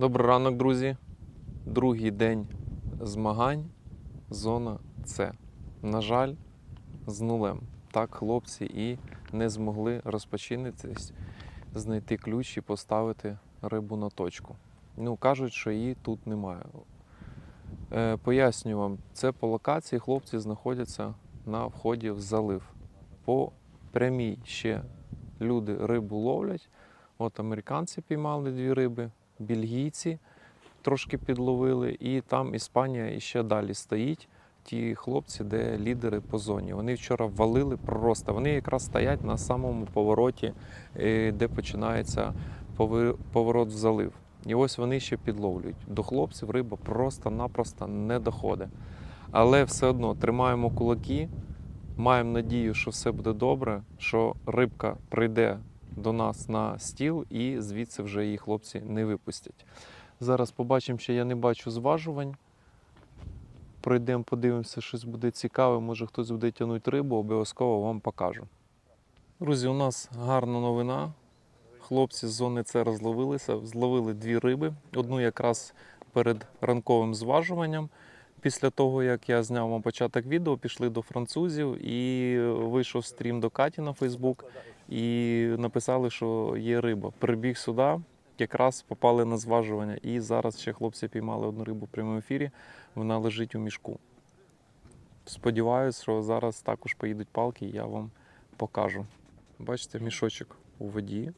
Добрий ранок, друзі. Другий день змагань. Зона С. На жаль, з нулем. Так, хлопці і не змогли розпочинитись, знайти ключ і поставити рибу на точку. Ну, кажуть, що її тут немає. Е, поясню вам, це по локації хлопці знаходяться на вході в залив. По прямій ще люди рибу ловлять. От американці піймали дві риби, бельгійці трошки підловили, і там Іспанія іще далі стоїть. Ті хлопці, де лідери по зоні. Вони вчора валили просто. Вони якраз стоять на самому повороті, е, де починається поворот в залив. І ось вони ще підловлюють. До хлопців риба просто-напросто не доходить. Але все одно тримаємо кулаки, маємо надію, що все буде добре, що рибка прийде до нас на стіл і звідси вже її хлопці не випустять. Зараз побачимо, що я не бачу зважувань. Пройдемо, подивимося, щось буде цікаве, може хтось буде тягнути рибу, обов'язково вам покажу. Друзі, у нас гарна новина. Хлопці з зони С розловилися, зловили дві риби. Одну якраз перед ранковим зважуванням. Після того, як я зняв вам початок відео, пішли до французів і вийшов стрім до Каті на Фейсбук і написали, що є риба. Прибіг сюди, якраз попали на зважування. І зараз ще хлопці піймали одну рибу в прямому ефірі. Вона лежить у мішку. Сподіваюсь, що зараз також поїдуть палки, і я вам покажу. Бачите, мішочок у воді.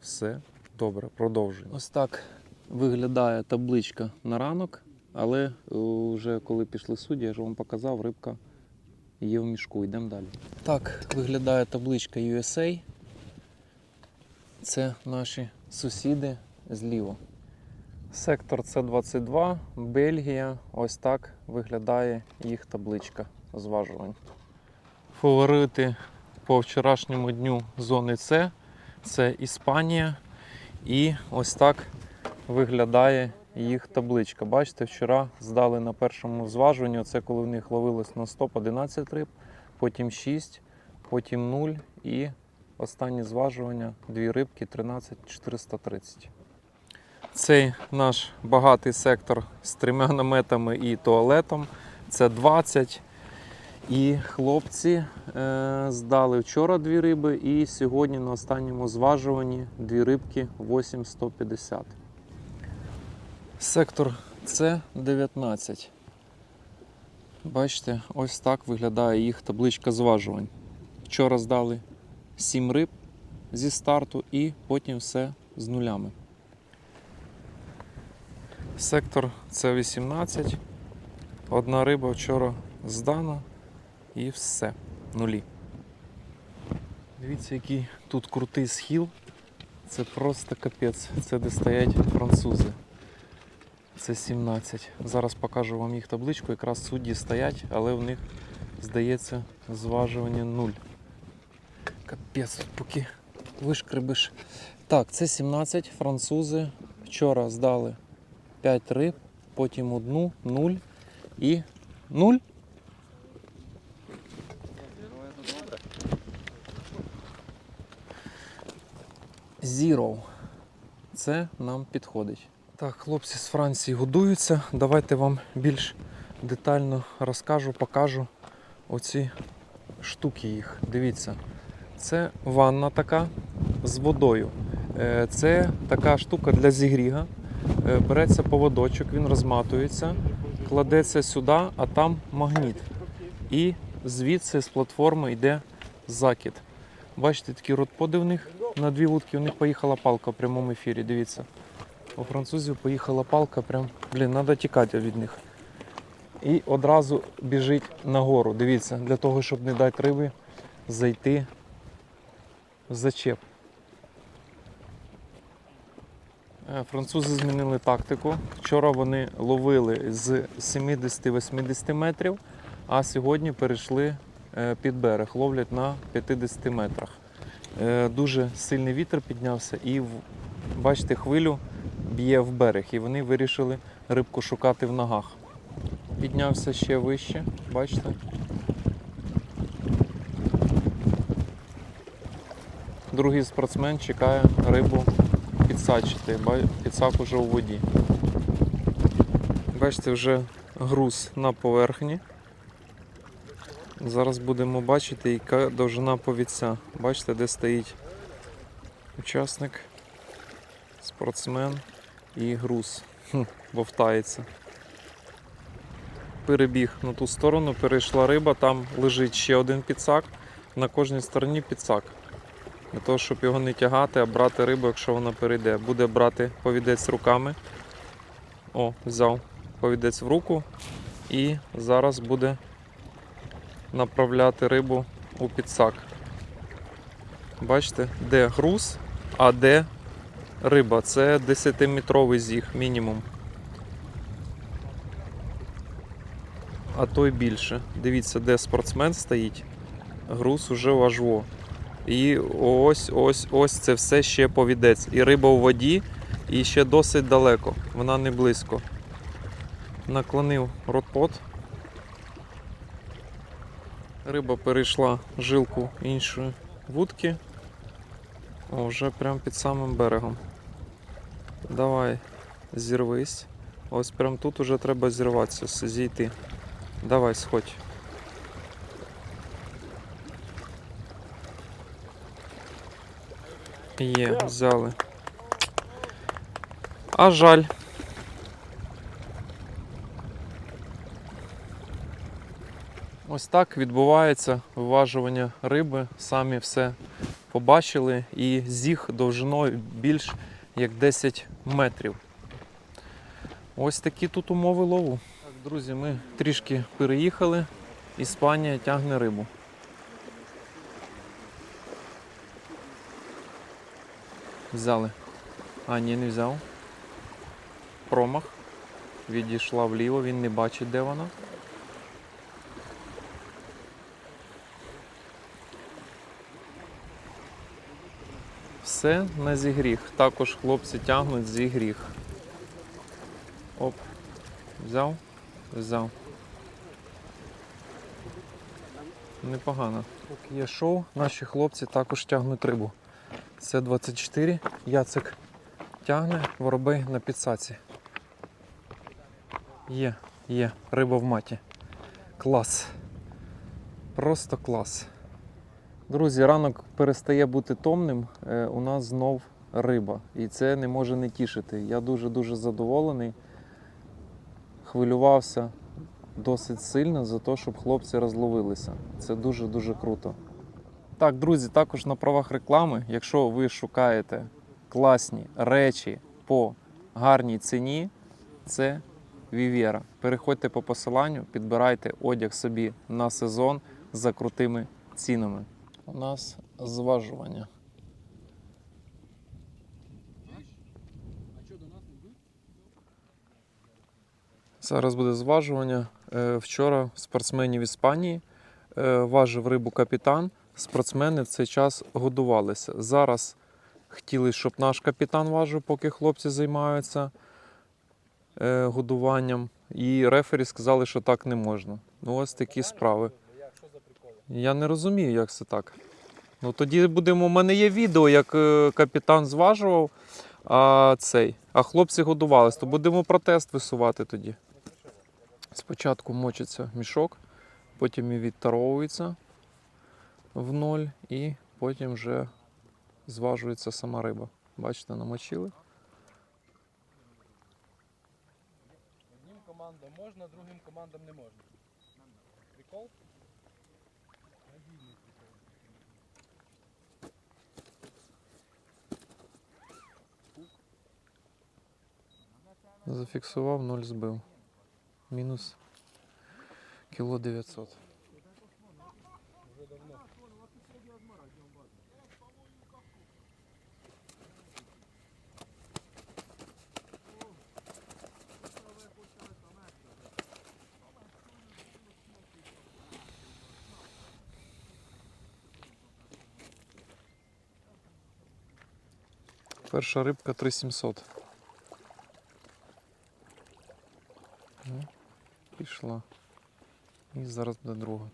Все добре, продовжуємо. Ось так виглядає табличка на ранок, але вже коли пішли судді, я ж вам показав, рибка є в мішку. Йдемо далі. Так виглядає табличка USA. Це наші сусіди зліво. Сектор С22, Бельгія. Ось так виглядає їх табличка зважувань. Фаворити по вчорашньому дню зони С це Іспанія. І ось так виглядає їх табличка. Бачите, вчора здали на першому зважуванні. Це коли в них ловилось на стоп 11 риб, потім 6, потім 0 і останнє зважування дві рибки 13 430. Цей наш багатий сектор з трьома наметами і туалетом. Це 20. І хлопці е, здали вчора дві риби, і сьогодні на останньому зважуванні дві рибки 8150. Сектор С 19. Бачите, ось так виглядає їх табличка зважувань. Вчора здали 7 риб зі старту і потім все з нулями. Сектор С18. Одна риба вчора здана і все. Нулі. Дивіться, який тут крутий схил. Це просто капець. Це де стоять французи. Це 17. Зараз покажу вам їх табличку. Якраз судді стоять, але в них, здається, зважування 0. Капець, поки вишкребиш. Так, це 17 французи. Вчора здали 5 риб, потім одну, 0 і 0. Zero. Це нам підходить. Так, хлопці з Франції годуються. Давайте вам більш детально розкажу, покажу оці штуки їх. Дивіться, це ванна така з водою. Е, Це така штука для зігріга. Е, Береться поводочок, він розматується, кладеться сюди, а там магніт. І звідси з платформи йде закид. Бачите, такі родподи в них на дві вудки. У них поїхала палка в прямому ефірі. Дивіться. У французів поїхала палка, прям, блін, треба тікати від них. І одразу біжить нагору. Дивіться, для того, щоб не дати риби зайти в зачеп. Е, Французи змінили тактику. Вчора вони ловили з 70-80 метрів, а сьогодні перейшли е, під берег, ловлять на 50 метрах. Е, Дуже сильний вітер піднявся і бачите, хвилю б'є в берег. І вони вирішили рибку шукати в ногах. Піднявся ще вище, бачите? Другий спортсмен чекає рибу підсачити. Підсак уже у воді. Бачите, вже груз на поверхні. Зараз будемо бачити, яка довжина повідця. Бачите, де стоїть учасник, спортсмен і груз. Хм, вовтається. Перебіг на ту сторону, перейшла риба, там лежить ще один підсак, на кожній стороні підсак. Для того, щоб його не тягати, а брати рибу, якщо вона перейде. Буде брати повідець руками. О, взяв повідець в руку і зараз буде направляти рибу у підсак. Бачите, де груз, а де риба. Це 10-метровий зіг мінімум. А то й більше. Дивіться, де спортсмен стоїть. Груз уже важво. І ось ось ось це все ще повідець. І риба у воді, і ще досить далеко. Вона не близько. Наклонив ротпот. Риба перейшла жилку іншої вудки. О, вже прямо під самим берегом. Давай, зірвись. Ось прямо тут уже треба зірватися, зійти. Давай, сходь. Є, взяли. А жаль. Ось так відбувається виважування риби. Самі все побачили. І зіг довжиною більш як 10 метрів. Ось такі тут умови лову. Так, друзі, ми трішки переїхали. Іспанія тягне рибу. Взяли. А, ні, не взяв. Промах. Відійшла вліво, він не бачить, де вона. Все на зігріх. Також хлопці тягнуть зігріх. Оп. Взяв? Взяв. Непогано. Поки є шоу, наші хлопці також тягнуть рибу. Це 24. Яцик тягне, воробей на підсаці. Є, є, риба в маті. Клас. Просто клас. Друзі, ранок перестає бути томним. Е, У нас знов риба. І це не може не тішити. Я дуже-дуже задоволений. Хвилювався досить сильно за те, щоб хлопці розловилися. Це дуже-дуже круто. Так, друзі, також на правах реклами, якщо ви шукаєте класні речі по гарній ціні, це Вівєра. Переходьте по посиланню, підбирайте одяг собі на сезон за крутими цінами. У нас зважування. Зараз буде зважування. Е, Вчора спортсменів Іспанії е, важив рибу капітан. Спортсмени в цей час годувалися. Зараз хотіли, щоб наш капітан важив, поки хлопці займаються е, годуванням. І рефері сказали, що так не можна. Ну, ось такі справи. Я не розумію, як це так. Ну тоді будемо. У мене є відео, як е, капітан зважував, а цей, а хлопці годувались, то будемо протест висувати тоді. Спочатку мочиться мішок, потім і відтаровується в ноль, і потім вже зважується сама риба. Бачите, намочили. Одним командам можна, другим командам не можна. Прикол? Зафіксував, ноль збив. Мінус кіло 900. Вже давно. Перша рибка 3700. Пішла. І зараз буде друга.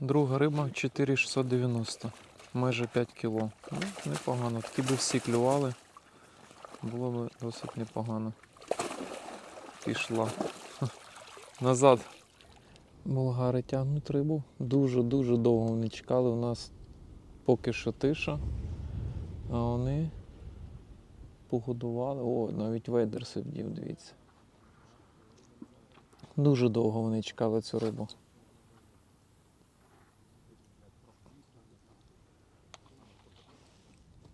Друга риба 4690. Майже 5 кіло. Ну, непогано. Такі би всі клювали. Було б досить непогано. пішла. Назад. Болгари тягнуть рибу. Дуже-дуже довго вони чекали. У нас поки що тиша. А вони погодували. О, навіть вейдер сидів, дивіться. Дуже довго вони чекали цю рибу.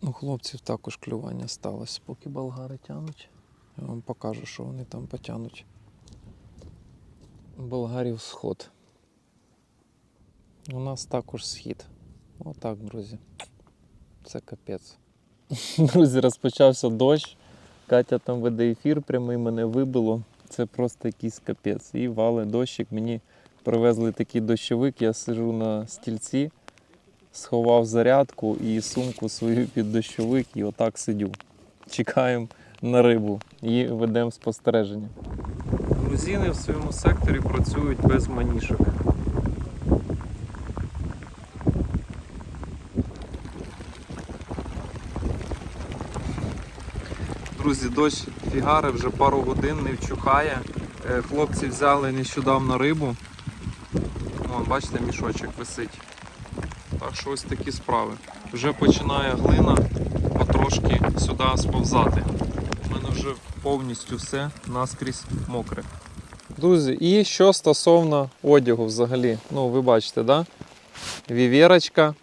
У хлопців також клювання сталося, поки болгари тянуть. Я вам покажу, що вони там потянуть. Болгарів сход. У нас також схід. Отак, друзі. Це капець. Друзі, розпочався дощ. Катя там веде ефір, прямий мене вибило. Це просто якийсь капець. І вали дощик. Мені привезли такий дощовик, я сижу на стільці, сховав зарядку і сумку свою під дощовик і отак сидю. Чекаємо на рибу і ведемо спостереження. Грузини в своєму секторі працюють без манішок. Друзі, дощ фігари вже пару годин не вчухає. Е, Хлопці взяли нещодавно рибу. Вон, бачите, мішочок висить. Так що ось такі справи. Вже починає глина потрошки сюди сповзати. У мене вже повністю все наскрізь мокре. Друзі, і що стосовно одягу взагалі. Ну, ви бачите, да? Вівєрочка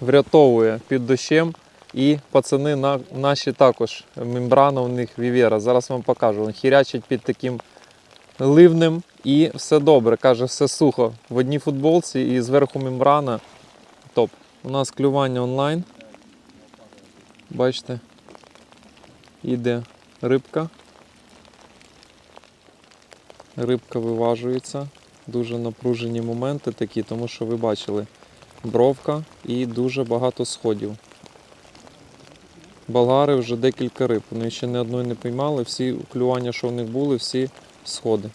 врятовує під дощем. І пацани на, наші також. Мембрана у них вівєра. Зараз вам покажу. Він хірячить під таким ливнем і все добре. Каже, все сухо. В одній футболці і зверху мембрана. Топ. У нас клювання онлайн. Бачите, іде рибка. Рибка виважується. Дуже напружені моменти такі, тому що ви бачили бровка і дуже багато сходів. Болгари вже декілька риб. Вони ще не одної не піймали. Всі клювання, що в них були, всі сходи.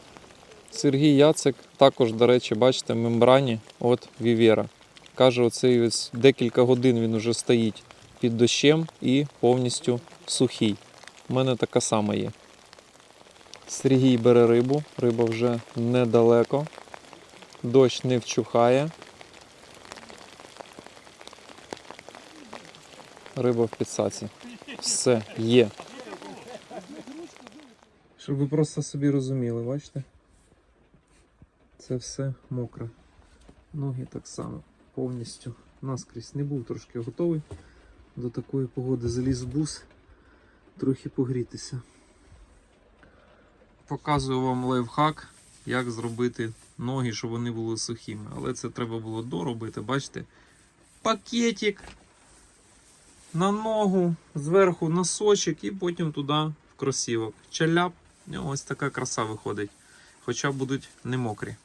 Сергій Яцик також, до речі, бачите, в мембрані от Вівєра. Каже, оцей ось декілька годин він уже стоїть під дощем і повністю сухий. У мене така сама є. Сергій бере рибу, риба вже недалеко. Дощ не вчухає. Риба в підсаці. Все є. Щоб ви просто собі розуміли, бачите? Це все мокре. Ноги так само повністю наскрізь не був трошки готовий до такої погоди. Заліз в бус, трохи погрітися. Показую вам лайфхак, як зробити ноги, щоб вони були сухими. Але це треба було доробити, бачите? Пакетик на ногу, зверху носочок і потім туди в кросівок. Чаляп, ось така краса виходить. Хоча будуть не мокрі.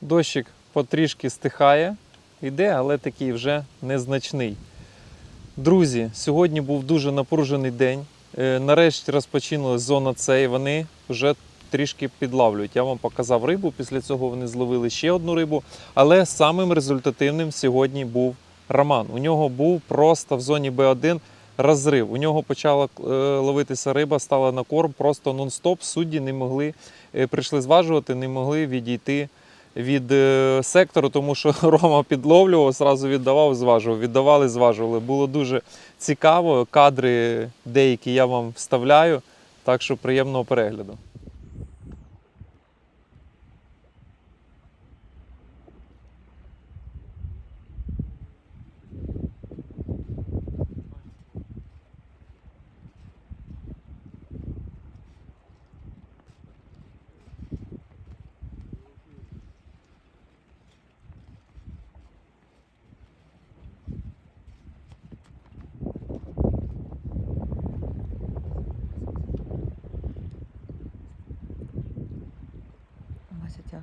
Дощик потрішки стихає, іде, але такий вже незначний. Друзі, сьогодні був дуже напружений день. Е, Нарешті розпочинулась зона С, і вони вже трішки підлавлюють. Я вам показав рибу. Після цього вони зловили ще одну рибу. Але самим результативним сьогодні був Роман. У нього був просто в зоні Б1 розрив. У нього почала е, ловитися риба, стала на корм просто нон-стоп. Судді не могли, е, прийшли зважувати, не могли відійти від е, сектору, тому що Рома підловлював, зразу віддавав, зважував, віддавали, зважували. Було дуже цікаво. Кадри деякі я вам вставляю, так що приємного перегляду.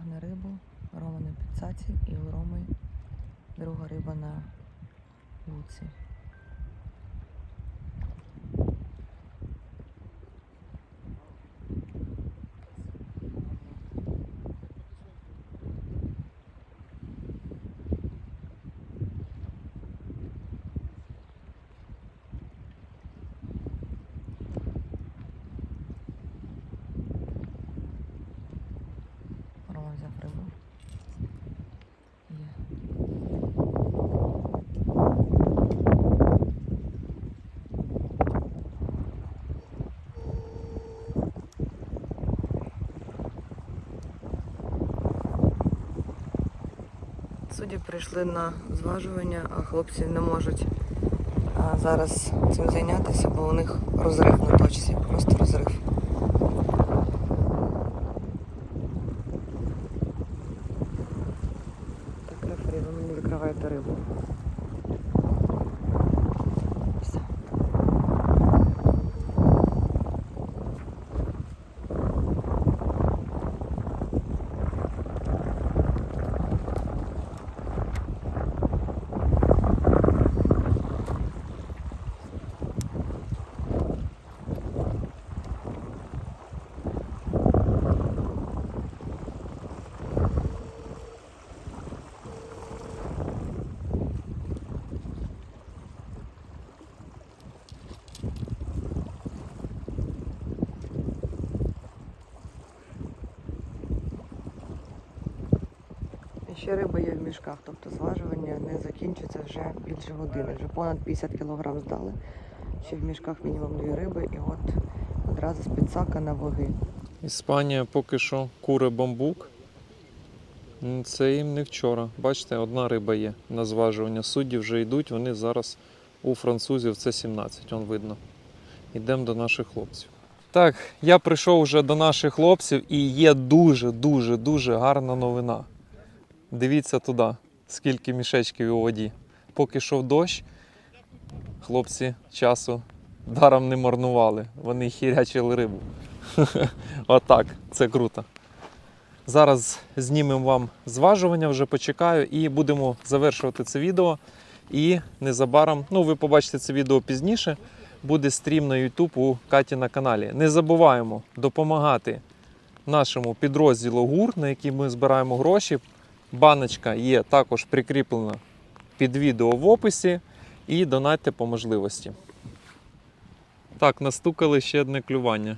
Тягне рибу, Рома на підсаці і у Роми друга риба на вуці. Судді прийшли на зважування, а хлопці не можуть зараз цим зайнятися, бо у них розрив на точці, просто розрив. Так, рефері, ви мені відкриваєте рибу. Все. І Ще риба є в мішках, тобто зважування не закінчиться вже більше години. Вже понад 50 кг здали. Ще в мішках мінімум дві риби, і от одразу з підсака на ваги. Іспанія поки що кури бамбук. Це їм не вчора. Бачите, одна риба є на зважування. Судді вже йдуть, вони зараз у французів це 17, он видно. Йдемо до наших хлопців. Так, я прийшов вже до наших хлопців і є дуже, дуже, дуже гарна новина. Дивіться туди, скільки мішечків у воді. Поки йшов дощ, хлопці часу даром не марнували. Вони хірячили рибу. Отак, це круто. Зараз знімемо вам зважування, вже почекаю, і будемо завершувати це відео. І незабаром, ну ви побачите це відео пізніше, буде стрім на YouTube у Каті на каналі. Не забуваємо допомагати нашому підрозділу ГУР, на який ми збираємо гроші. Баночка є також прикріплена під відео в описі. І донатьте по можливості. Так, настукали ще одне клювання.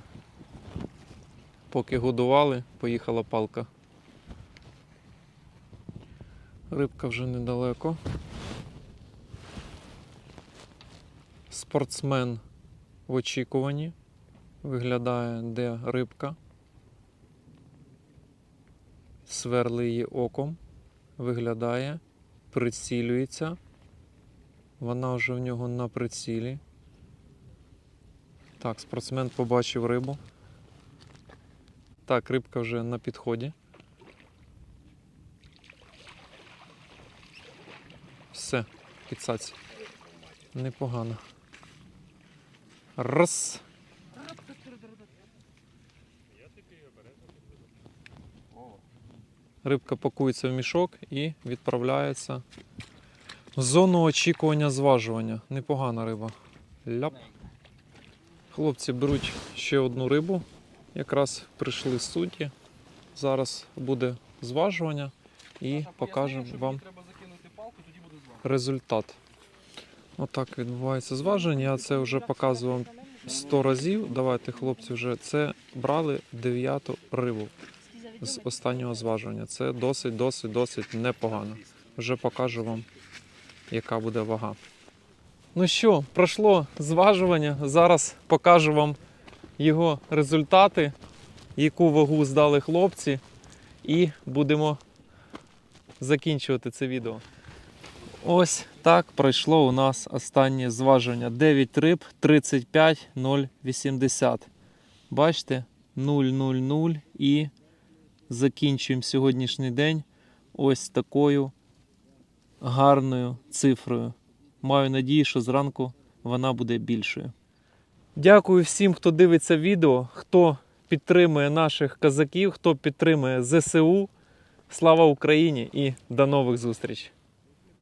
Поки годували, поїхала палка. Рибка вже недалеко. Спортсмен в очікуванні. Виглядає, де рибка. Сверли її оком. Виглядає, прицілюється. Вона вже в нього на прицілі. Так, спортсмен побачив рибу. Так, рибка вже на підході. Все, підсаці. Непогано. Раз. Рибка пакується в мішок і відправляється в зону очікування зважування. Непогана риба. Ляп. Хлопці беруть ще одну рибу. Якраз прийшли судді. Зараз буде зважування і покажемо вам результат. Отак відбувається зваження. Я це вже показував 100 разів. Давайте, хлопці, вже це брали дев'яту рибу з останнього зважування. Це досить, досить, досить непогано. Вже покажу вам, яка буде вага. Ну що, пройшло зважування. Зараз покажу вам його результати, яку вагу здали хлопці, і будемо закінчувати це відео. Ось так пройшло у нас останнє зважування. 9 риб 35 080. Бачите, 000 і закінчуємо сьогоднішній день ось такою гарною цифрою. Маю надію, що зранку вона буде більшою. Дякую всім, хто дивиться відео, хто підтримує наших казаків, хто підтримує ЗСУ. Слава Україні і до нових зустрічей!